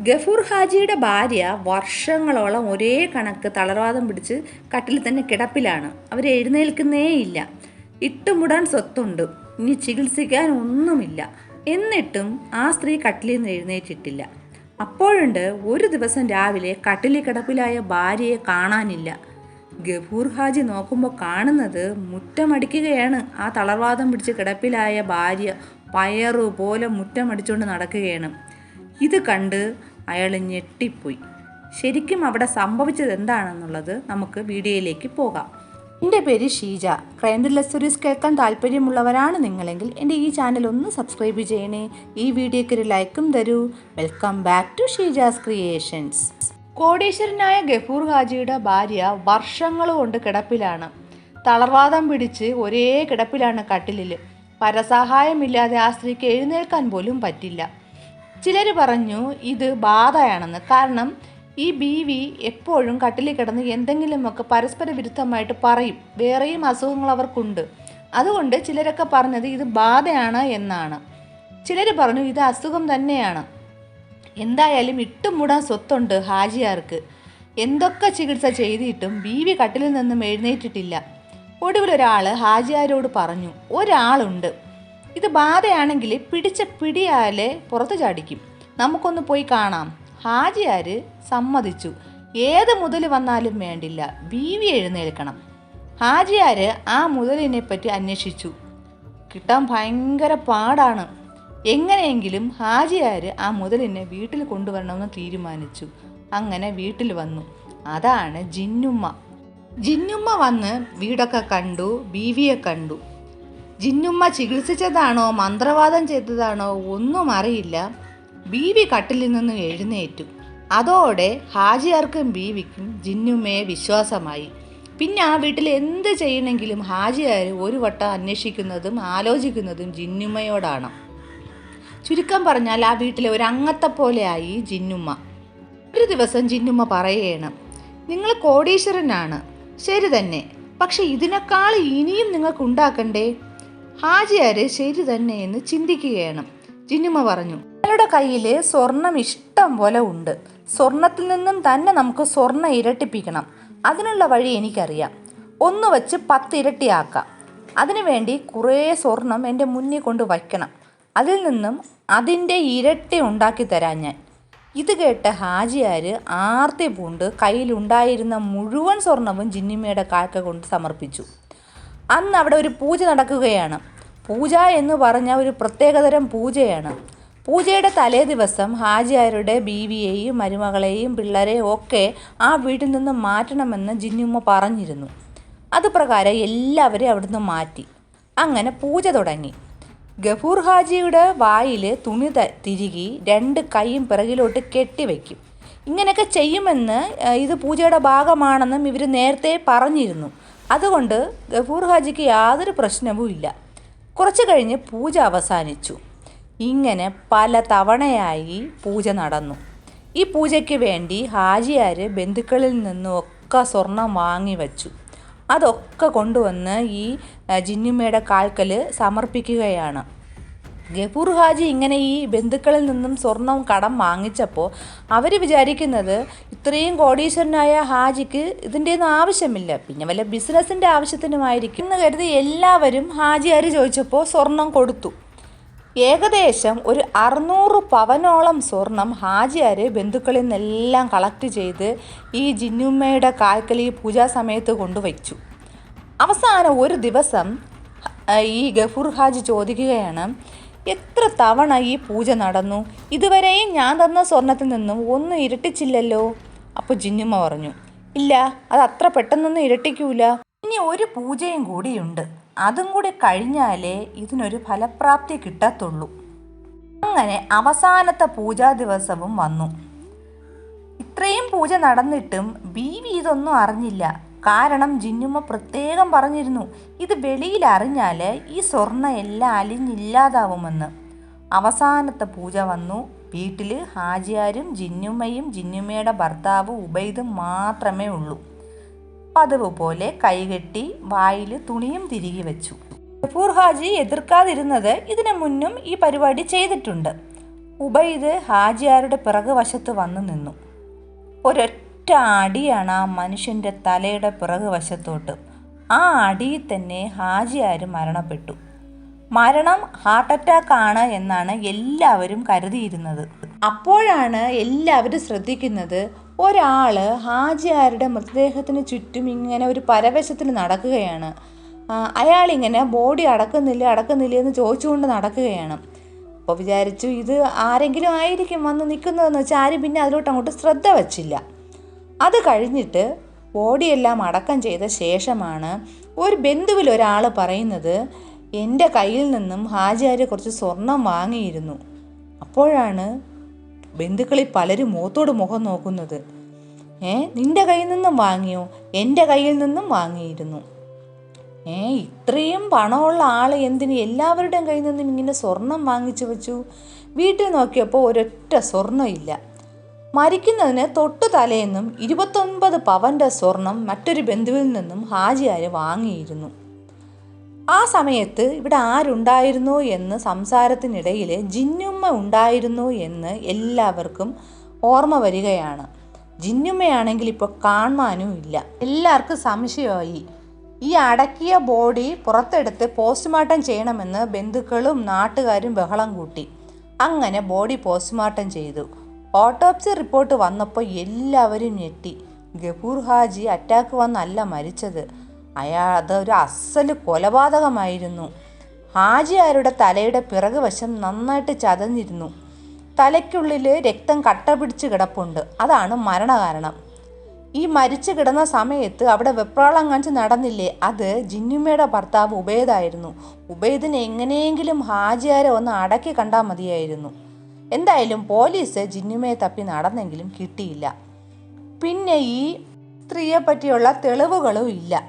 ഗഫൂർ ഹാജിയുടെ ഭാര്യ വർഷങ്ങളോളം ഒരേ കണക്ക് തളർവാദം പിടിച്ച് കട്ടിൽ തന്നെ കിടപ്പിലാണ്. അവർ എഴുന്നേൽക്കുന്നേയില്ല ഇട്ടുമുടാൻ സ്വത്തുണ്ട്. ഇനി ചികിത്സിക്കാൻ ഒന്നുമില്ല. എന്നിട്ടും ആ സ്ത്രീ കട്ടിലിൽ നിന്ന് എഴുന്നേറ്റിട്ടില്ല. അപ്പോഴുണ്ട് ഒരു ദിവസം രാവിലെ കട്ടിലി കിടപ്പിലായ ഭാര്യയെ കാണാനില്ല. ഗഫൂർ ഹാജി നോക്കുമ്പോൾ കാണുന്നത് മുറ്റമടിക്കുകയാണ്. ആ തളർവാദം പിടിച്ച് കിടപ്പിലായ ഭാര്യ പയറുപോലെ മുറ്റമടിച്ചുകൊണ്ട് നടക്കുകയാണ്. ഇത് കണ്ട് അയാൾ ഞെട്ടിപ്പോയി. ശരിക്കും അവിടെ സംഭവിച്ചത് എന്താണെന്നുള്ളത് നമുക്ക് വീഡിയോയിലേക്ക് പോകാം. എന്റെ പേര് ഷീജ. ക്രൈം ത്രില്ലർ സ്റ്റോറീസ് കേൾക്കാൻ താല്പര്യമുള്ളവരാണ് നിങ്ങളെങ്കിൽ എന്റെ ഈ ചാനൽ ഒന്ന് സബ്സ്ക്രൈബ് ചെയ്യണേ. ഈ വീഡിയോയ്ക്ക് ഒരു ലൈക്കും തരൂ. Welcome back to Sheeja's creations. കോടീശ്വരനായ Gafoor ഹാജിയുടെ ഭാര്യ വർഷങ്ങൾ കൊണ്ട് കിടപ്പിലാണ്. തളർവാദം പിടിച്ച് ഒരേ കിടപ്പിലാണ് കട്ടിലിൽ പരസഹായമില്ലാതെ ആ സ്ത്രീക്ക് എഴുന്നേൽക്കാൻ പോലും പറ്റില്ല. ചിലർ പറഞ്ഞു ഇത് ബാധയാണെന്ന്. കാരണം ഈ ബീവി എപ്പോഴും കട്ടിലിൽ കിടന്ന് എന്തെങ്കിലുമൊക്കെ പരസ്പര വിരുദ്ധമായിട്ട് പറയും. വേറെയും അസുഖങ്ങൾ അവർക്കുണ്ട്. അതുകൊണ്ട് ചിലരൊക്കെ പറഞ്ഞത് ഇത് ബാധയാണ് എന്നാണ്. ചിലർ പറഞ്ഞു ഇത് അസുഖം തന്നെയാണ്. എന്തായാലും ഇട്ടുമൂടാൻ സ്വത്തുണ്ട് ഹാജിയാർക്ക്. എന്തൊക്കെ ചികിത്സ ചെയ്തിട്ടും ബീവി കട്ടിലിൽ നിന്നും എഴുന്നേറ്റിട്ടില്ല. ഒടുവിൽ ഒരാൾ ഹാജിയാരോട് പറഞ്ഞു ഒരാളുണ്ട്. ഇത് ബാധയാണെങ്കിൽ പിടിച്ച പിടിയാലെ പുറത്ത് ചാടിക്കും. നമുക്കൊന്ന് പോയി കാണാം. ഹാജിയാർ സമ്മതിച്ചു. ഏത് മുതൽ വന്നാലും വേണ്ടില്ല. ബീവി എഴുന്നേൽക്കണം. ഹാജിയാർ ആ മുതലിനെ പറ്റി അന്വേഷിച്ചു. കിട്ടാൻ ഭയങ്കര പാടാണ്. എങ്ങനെയെങ്കിലും ഹാജിയാർ ആ മുതലിനെ വീട്ടിൽ കൊണ്ടുവരണമെന്ന് തീരുമാനിച്ചു. അങ്ങനെ വീട്ടിൽ വന്നു. അതാണ് ജിന്നുമ്മ. ജിന്നുമ്മ വന്ന് വീടൊക്കെ കണ്ടു ബീവിയെ കണ്ടു. ജിന്നുമ്മ ചികിത്സിച്ചതാണോ? മന്ത്രവാദം ചെയ്തതാണോ? ഒന്നും അറിയില്ല. ബീവി കട്ടിലിൽ നിന്ന് എഴുന്നേറ്റു. അതോടെ ഹാജിയാർക്കും ബീവിക്കും ജിന്നുമ്മയെ വിശ്വാസമായി. പിന്നെ ആ വീട്ടിൽ എന്ത് ചെയ്യണമെങ്കിലും ഹാജിയാർ ഒരു വട്ടം അന്വേഷിക്കുന്നതും ആലോചിക്കുന്നതും ജിന്നുമ്മയോടാണ്. ചുരുക്കം പറഞ്ഞാൽ ആ വീട്ടിലെ ഒരു അംഗത്തെ പോലെയായി ജിന്നുമ്മ. ഒരു ദിവസം ജിന്നുമ്മ പറയുകയാണ് നിങ്ങൾ കോടീശ്വരനാണ്. ശരി തന്നെ. പക്ഷെ ഇതിനേക്കാൾ ഇനിയും നിങ്ങൾക്ക് ഉണ്ടാക്കണ്ടേ ഹാജിയാര് ശരി തന്നെ എന്ന് ചിന്തിക്കുകയാണ്. ജിന്നുമ പറഞ്ഞു നിങ്ങളുടെ കയ്യിൽ സ്വർണം ഇഷ്ടം പോലെ ഉണ്ട്. സ്വർണത്തിൽ നിന്നും തന്നെ നമുക്ക് സ്വർണം ഇരട്ടിപ്പിക്കണം. അതിനുള്ള വഴി എനിക്കറിയാം. ഒന്ന് വച്ച് പത്ത് ഇരട്ടിയാക്കാം. അതിനുവേണ്ടി കുറേ സ്വർണം എന്റെ മുന്നിൽ കൊണ്ട് വയ്ക്കണം. അതിൽ നിന്നും അതിന്റെ ഇരട്ടി ഉണ്ടാക്കി തരാം ഞാൻ. ഇത് കേട്ട ഹാജിയാർ ആർത്തി പൂണ്ട് കയ്യിലുണ്ടായിരുന്ന മുഴുവൻ സ്വർണവും ജിന്നിമ്മയുടെ കാക്ക കൊണ്ട് സമർപ്പിച്ചു. അന്ന് അവിടെ ഒരു പൂജ നടക്കുകയാണ്. പൂജ എന്ന് പറഞ്ഞ ഒരു പ്രത്യേകതരം പൂജയാണ്. പൂജയുടെ തലേ ദിവസം ഹാജിയാരുടെ ബീവിയെയും മരുമകളെയും പിള്ളേരെയും ഒക്കെ ആ വീട്ടിൽ നിന്ന് മാറ്റണമെന്ന് ജിന്നുമ്മ പറഞ്ഞിരുന്നു. അതുപ്രകാരം എല്ലാവരെയും അവിടുന്ന് മാറ്റി. അങ്ങനെ പൂജ തുടങ്ങി. ഗഫൂർ ഹാജിയുടെ വായിൽ തുണി തിരുകി രണ്ട് കൈയും പിറകിലോട്ട് കെട്ടിവെക്കും ഇങ്ങനെയൊക്കെ ചെയ്യുമെന്ന് ഇത് പൂജയുടെ ഭാഗമാണെന്നും ഇവർ നേരത്തെ പറഞ്ഞിരുന്നു. അതുകൊണ്ട് ഗഫൂർ ഹാജിക്ക് യാതൊരു പ്രശ്നവും ഇല്ല. കുറച്ച് കഴിഞ്ഞ് പൂജ അവസാനിച്ചു. ഇങ്ങനെ പല തവണയായി പൂജ നടന്നു. ഈ പൂജയ്ക്ക് വേണ്ടി ഹാജിയാർ ബന്ധുക്കളിൽ നിന്നും ഒക്കെ സ്വർണം വാങ്ങി വച്ചു. അതൊക്കെ കൊണ്ടുവന്ന് ഈ ജിന്നുമ്മയുടെ കാൽക്കൽ സമർപ്പിക്കുകയാണ്. ഗഫൂർ ഹാജി ഇങ്ങനെ ഈ ബന്ധുക്കളിൽ നിന്നും സ്വർണം കടം വാങ്ങിച്ചപ്പോൾ അവർ വിചാരിക്കുന്നത് ഇത്രയും കോടീശ്വരനായ ഹാജിക്ക് ഇതിന്റെ ഒന്നും ആവശ്യമില്ല. പിന്നെ വല്ല ബിസിനസ്സിന്റെ ആവശ്യത്തിനുമായിരിക്കും എന്ന് കരുതി എല്ലാവരും ഹാജിയാർ ചോദിച്ചപ്പോൾ സ്വർണം കൊടുത്തു. ഏകദേശം ഒരു അറുന്നൂറ് പവനോളം സ്വർണം ഹാജിയാർ ബന്ധുക്കളിൽ നിന്നെല്ലാം കളക്ട് ചെയ്ത് ഈ ജിന്നുമ്മയുടെ കാൽക്കൽ ഈ പൂജാ സമയത്ത് കൊണ്ടുവച്ചു. അവസാനം ഒരു ദിവസം ഈ ഗഫൂർ ഹാജി ചോദിക്കുകയാണ് എത്ര തവണ ഈ പൂജ നടന്നു? ഇതുവരെയും ഞാൻ തന്ന സ്വർണത്തിൽ നിന്നും ഒന്നും ഇരട്ടിച്ചില്ലല്ലോ. അപ്പോൾ ജിന്നുമ്മ പറഞ്ഞു ഇല്ല അത് അത്ര പെട്ടെന്നൊന്നും ഇരട്ടിക്കൂല. ഇനി ഒരു പൂജയും കൂടിയുണ്ട്. അതും കൂടി കഴിഞ്ഞാലേ ഇതിനൊരു ഫലപ്രാപ്തി കിട്ടത്തുള്ളൂ. അങ്ങനെ അവസാനത്തെ പൂജാ ദിവസവും വന്നു. ഇത്രയും പൂജ നടന്നിട്ടും ബീവി ഇതൊന്നും അറിഞ്ഞില്ല. കാരണം ജിന്നുമ്മ പ്രത്യേകം പറഞ്ഞിരുന്നു ഇത് വെളിയിൽ അറിഞ്ഞാൽ ഈ സ്വർണ എല്ലാം അലിഞ്ഞില്ലാതാവുമെന്ന്. അവസാനത്തെ പൂജ വന്നു. വീട്ടിൽ ഹാജിയാരും ജിന്നുമ്മയും ജിന്നുമ്മയുടെ ഭർത്താവ് ഉബൈദും മാത്രമേ ഉള്ളൂ. പതിവ് പോലെ കൈകെട്ടി വായിൽ തുണിയും തിരികെ വെച്ചു. ഗഫൂർ ഹാജി എതിർക്കാതിരുന്നത് ഇതിനു മുന്നും ഈ പരിപാടി ചെയ്തിട്ടുണ്ട്. ഉബൈദ് ഹാജിയാരുടെ പിറകു വശത്ത് വന്നു നിന്നു. ഒരൊറ്റ അടിയാണ് ആ മനുഷ്യന്റെ തലയുടെ പിറകു വശത്തോട്ട്. ആ അടിയിൽ തന്നെ ഹാജിയാർ മരണപ്പെട്ടു. മരണം ഹാർട്ട് അറ്റാക്ക് ആണ് എന്നാണ് എല്ലാവരും കരുതിയിരുന്നത്. അപ്പോഴാണ് എല്ലാവരും ശ്രദ്ധിക്കുന്നത് ഒരാൾ ഹാജിയാരുടെ മൃതദേഹത്തിന് ചുറ്റും ഇങ്ങനെ ഒരു പരവശത്തിന് നടക്കുകയാണ്. അയാളിങ്ങനെ ബോഡി അടക്കുന്നില്ല അടക്കുന്നില്ല എന്ന് ചോദിച്ചുകൊണ്ട് നടക്കുകയാണ്. അപ്പോൾ വിചാരിച്ചു ഇത് ആരെങ്കിലും ആയിരിക്കും വന്ന് നിൽക്കുന്നതെന്ന് വെച്ചാൽ ആരും പിന്നെ അതിലോട്ട് അങ്ങോട്ട് ശ്രദ്ധ വച്ചില്ല. അത് കഴിഞ്ഞിട്ട് ബോഡിയെല്ലാം അടക്കം ചെയ്ത ശേഷമാണ് ഒരു ബന്ധുവിൽ ഒരാൾ പറയുന്നത് എന്റെ കയ്യിൽ നിന്നും ഹാജിയാർ കുറച്ച് സ്വർണം വാങ്ങിയിരുന്നു. അപ്പോഴാണ് ബന്ധുക്കളിൽ പലരും മുഖത്തോട് മുഖം നോക്കുന്നത്. ഏ നിന്റെ കയ്യിൽ നിന്നും വാങ്ങിയോ? എന്റെ കയ്യിൽ നിന്നും വാങ്ങിയിരുന്നു. ഏ ഇത്രയും പണമുള്ള ആൾ എന്തിന് എല്ലാവരുടെയും കയ്യിൽ നിന്നും ഇങ്ങനെ സ്വർണം വാങ്ങിച്ചു വെച്ചു? വീട്ടിൽ നോക്കിയപ്പോൾ ഒരൊറ്റ സ്വർണം ഇല്ല മരിക്കുന്നതിന് തൊട്ടു തലേന്നും ഇരുപത്തൊൻപത് പവന്റെ സ്വർണം മറ്റൊരു ബന്ധുവിൽ നിന്നും ഹാജിയാർ വാങ്ങിയിരുന്നു. ആ സമയത്ത് ഇവിടെ ആരുണ്ടായിരുന്നു എന്ന് സംസാരത്തിനിടയിൽ ജിന്നുമ്മ ഉണ്ടായിരുന്നു എന്ന് എല്ലാവർക്കും ഓർമ്മ വരികയാണ്. ജിന്നുമ്മയാണെങ്കിൽ ഇപ്പോൾ കാണുവാനും ഇല്ല. എല്ലാവർക്കും സംശയമായി. ഈ അടക്കിയ ബോഡി പുറത്തെടുത്ത് പോസ്റ്റ്മോർട്ടം ചെയ്യണമെന്ന് ബന്ധുക്കളും നാട്ടുകാരും ബഹളം കൂട്ടി. അങ്ങനെ ബോഡി പോസ്റ്റ്മോർട്ടം ചെയ്തു. ഓട്ടോപ്സി റിപ്പോർട്ട് വന്നപ്പോൾ എല്ലാവരും ഞെട്ടി. ഗഫൂർ ഹാജി അറ്റാക്ക് വന്നല്ല മരിച്ചത്. അയാൾ അതൊരു അസൽ കൊലപാതകമായിരുന്നു. ഹാജി ഹാജിയാരുടെ തലയുടെ പിറകു വശം നന്നായിട്ട് ചതഞ്ഞിരുന്നു. തലയ്ക്കുള്ളിൽ രക്തം കട്ട പിടിച്ച് കിടപ്പുണ്ട്. അതാണ് മരണകാരണം. ഈ മരിച്ചു കിടന്ന സമയത്ത് അവിടെ വെപ്രാളം കാണിച്ച് നടന്നില്ലേ? അത് ജിന്നുമ്മയുടെ ഭർത്താവ് ഉബൈദായിരുന്നു. ഉബേദിനെ എങ്ങനെയെങ്കിലും ഹാജിയാരെ ഒന്ന് അടക്കി കണ്ടാൽ മതിയായിരുന്നു. എന്തായാലും പോലീസ് ജിന്നുമയെ തപ്പി നടന്നെങ്കിലും കിട്ടിയില്ല. പിന്നെ ഈ സ്ത്രീയെ പറ്റിയുള്ള തെളിവുകളും ഇല്ല.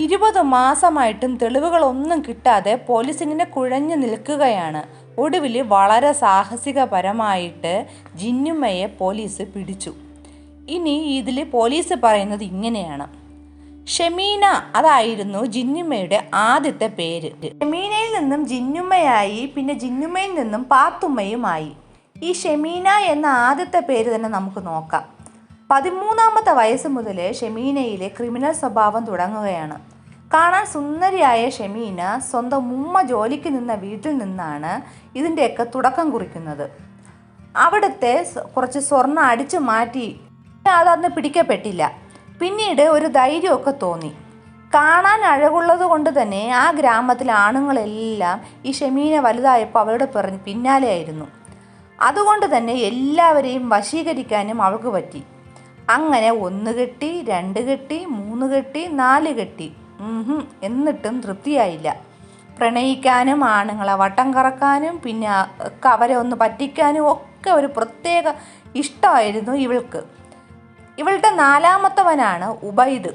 ഇരുപത് മാസമായിട്ടും തെളിവുകളൊന്നും കിട്ടാതെ പോലീസ് ഇങ്ങനെ കുഴഞ്ഞു നിൽക്കുകയാണ്. ഒടുവിൽ വളരെ സാഹസികപരമായിട്ട് ജിന്നുമ്മയെ പോലീസ് പിടിച്ചു. ഇനി ഇതിൽ പോലീസ് പറയുന്നത് ഇങ്ങനെയാണ്. ഷെമീന അതായിരുന്നു ജിന്നുമ്മയുടെ ആദ്യത്തെ പേര്. ഷെമീനയിൽ നിന്നും ജിന്നുമ്മയായി പിന്നെ ജിന്നുമ്മയിൽ നിന്നും പാത്തുമ്മയുമായി. ഈ ഷെമീന എന്ന ആദ്യത്തെ പേര് തന്നെ നമുക്ക് നോക്കാം. പതിമൂന്നാമത്തെ വയസ്സ് മുതൽ ഷെമീനയിലെ ക്രിമിനൽ സ്വഭാവം തുടങ്ങുകയാണ്. കാണാൻ സുന്ദരിയായ ഷെമീന സ്വന്തം ഉമ്മ ജോലിക്ക് നിന്ന വീട്ടിൽ നിന്നാണ് ഇതിന്റെയൊക്കെ തുടക്കം കുറിക്കുന്നത്. അവിടുത്തെ കുറച്ച് സ്വർണം അടിച്ചു മാറ്റി. അതന്ന് പിടിക്കപ്പെട്ടില്ല. പിന്നീട് ഒരു ധൈര്യമൊക്കെ തോന്നി. കാണാൻ അഴകുള്ളത് കൊണ്ട് തന്നെ ആ ഗ്രാമത്തിലെ ആണുങ്ങളെല്ലാം ഈ ഷെമീന വലുതായപ്പോൾ അവരുടെ പിന്നാലെയായിരുന്നു. അതുകൊണ്ട് തന്നെ എല്ലാവരെയും വശീകരിക്കാനും അവൾക്ക് പറ്റി. അങ്ങനെ ഒന്ന് കെട്ടി രണ്ട് കെട്ടി മൂന്ന് കെട്ടി നാല് കെട്ടി. എന്നിട്ടും തൃപ്തിയായില്ല. പ്രണയിക്കാനും ആണുങ്ങളെ വട്ടം കറക്കാനും പിന്നെ ഒക്കെ അവരെ ഒന്ന് പറ്റിക്കാനും ഒക്കെ ഒരു പ്രത്യേക ഇഷ്ടമായിരുന്നു ഇവൾക്ക്. ഇവളുടെ നാലാമത്തവനാണ് ഉബൈദ്.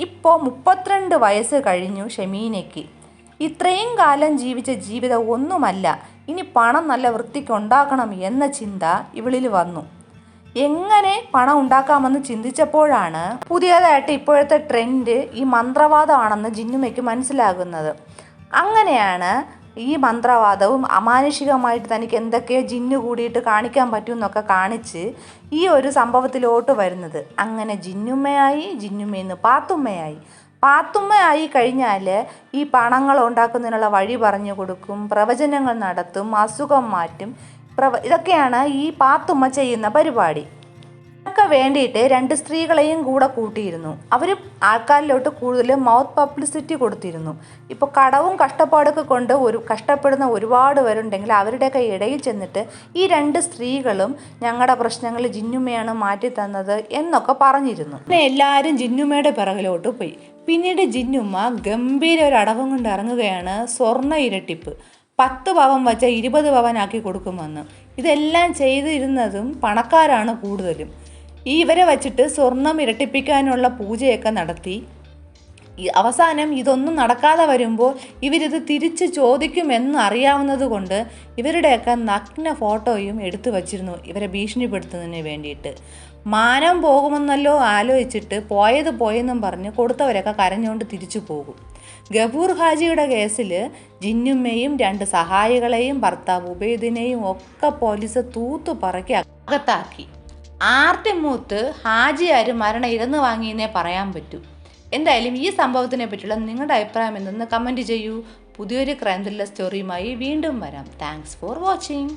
ഇപ്പോൾ മുപ്പത്തിരണ്ട് വയസ്സ് കഴിഞ്ഞു ഷമീനയ്ക്ക്. ഇത്രയും കാലം ജീവിച്ച ജീവിതം ഒന്നുമല്ല. ഇനി പണം നല്ല വൃത്തിക്ക് ഉണ്ടാക്കണം എന്ന ചിന്ത ഇവളിൽ വന്നു. എങ്ങനെ പണം ഉണ്ടാക്കാമെന്ന് ചിന്തിച്ചപ്പോഴാണ് പുതിയതായിട്ട് ഇപ്പോഴത്തെ ട്രെൻഡ് ഈ മന്ത്രവാദമാണെന്ന് ജിന്നുമയ്ക്ക് മനസ്സിലാകുന്നത്. അങ്ങനെയാണ് ഈ മന്ത്രവാദവും അമാനുഷികമായിട്ട് തനിക്ക് എന്തൊക്കെയോ ജിന്നു കൂടിയിട്ട് കാണിക്കാൻ പറ്റും എന്നൊക്കെ കാണിച്ച് ഈ ഒരു സംഭവത്തിലോട്ട് വരുന്നത്. അങ്ങനെ ജിന്നുമ്മയായി ജിന്നുമ്മയെന്ന് പാത്തുമ്മയായി. പാത്തുമ്മയായി കഴിഞ്ഞാൽ ഈ പണങ്ങൾ ഉണ്ടാക്കുന്നതിനുള്ള വഴി പറഞ്ഞു കൊടുക്കും പ്രവചനങ്ങൾ നടത്തും അസുഖം മാറ്റും. പ്രവ ഇതൊക്കെയാണ് ഈ പാത്തുമ്മ ചെയ്യുന്ന പരിപാടി. ഒക്കെ വേണ്ടിയിട്ട് രണ്ട് സ്ത്രീകളെയും കൂടെ കൂട്ടിയിരുന്നു. അവർ ആൾക്കാരിലോട്ട് കൂടുതൽ മൗത്ത് പബ്ലിസിറ്റി കൊടുത്തിരുന്നു. ഇപ്പോൾ കടവും കഷ്ടപ്പാടൊക്കെ കൊണ്ട് ഒരു കഷ്ടപ്പെടുന്ന ഒരുപാട് പേരുണ്ടെങ്കിൽ അവരുടെയൊക്കെ ഇടയിൽ ചെന്നിട്ട് ഈ രണ്ട് സ്ത്രീകളും ഞങ്ങളുടെ പ്രശ്നങ്ങൾ ജിന്നുമ്മയാണ് മാറ്റി തന്നത് എന്നൊക്കെ പറഞ്ഞിരുന്നു. പിന്നെ എല്ലാവരും ജിന്നുമ്മയുടെ പിറകിലോട്ട് പോയി. പിന്നീട് ജിന്നുമ്മ ഗംഭീര ഒരു അടവും കൊണ്ട് ഇറങ്ങുകയാണ് സ്വർണ ഇരട്ടിപ്പ്. പത്ത് പവൻ വച്ച ഇരുപത് പവനാക്കി കൊടുക്കുമെന്ന്. ഇതെല്ലാം ചെയ്തിരുന്നതും പണക്കാരാണ് കൂടുതലും. ഈ ഇവരെ വച്ചിട്ട് സ്വർണം ഇരട്ടിപ്പിക്കാനുള്ള പൂജയൊക്കെ നടത്തി. അവസാനം ഇതൊന്നും നടക്കാതെ വരുമ്പോൾ ഇവരിത് തിരിച്ച് ചോദിക്കുമെന്ന് അറിയാവുന്നത് കൊണ്ട് ഇവരുടെയൊക്കെ നഗ്ന ഫോട്ടോയും എടുത്തു വച്ചിരുന്നു ഇവരെ ഭീഷണിപ്പെടുത്തുന്നതിന് വേണ്ടിയിട്ട്. മാനം പോകുമെന്നല്ലോ ആലോചിച്ചിട്ട് പോയത് പോയെന്നും പറഞ്ഞ് കൊടുത്തവരൊക്കെ കരഞ്ഞുകൊണ്ട് തിരിച്ചു പോകും. ഗഫൂർ ഹാജിയുടെ കേസിൽ ജിന്നുമ്മയും രണ്ട് സഹായികളെയും ഭർത്താവ് ഉബൈദിനെയും ഒക്കെ പോലീസ് തൂത്തു പറക്കി അകത്താക്കി. ആർട്ടിമൂത്ത് ഹാജിയാർ മരണം ഇരന്ന് വാങ്ങിയെന്നേ പറയാൻ പറ്റൂ. എന്തായാലും ഈ സംഭവത്തിനെ പറ്റിയുള്ള നിങ്ങളുടെ അഭിപ്രായം എന്തെന്ന് കമന്റ് ചെയ്യൂ. പുതിയൊരു ക്രൈം ത്രില്ലർ സ്റ്റോറിയുമായി വീണ്ടും വരാം. Thanks for watching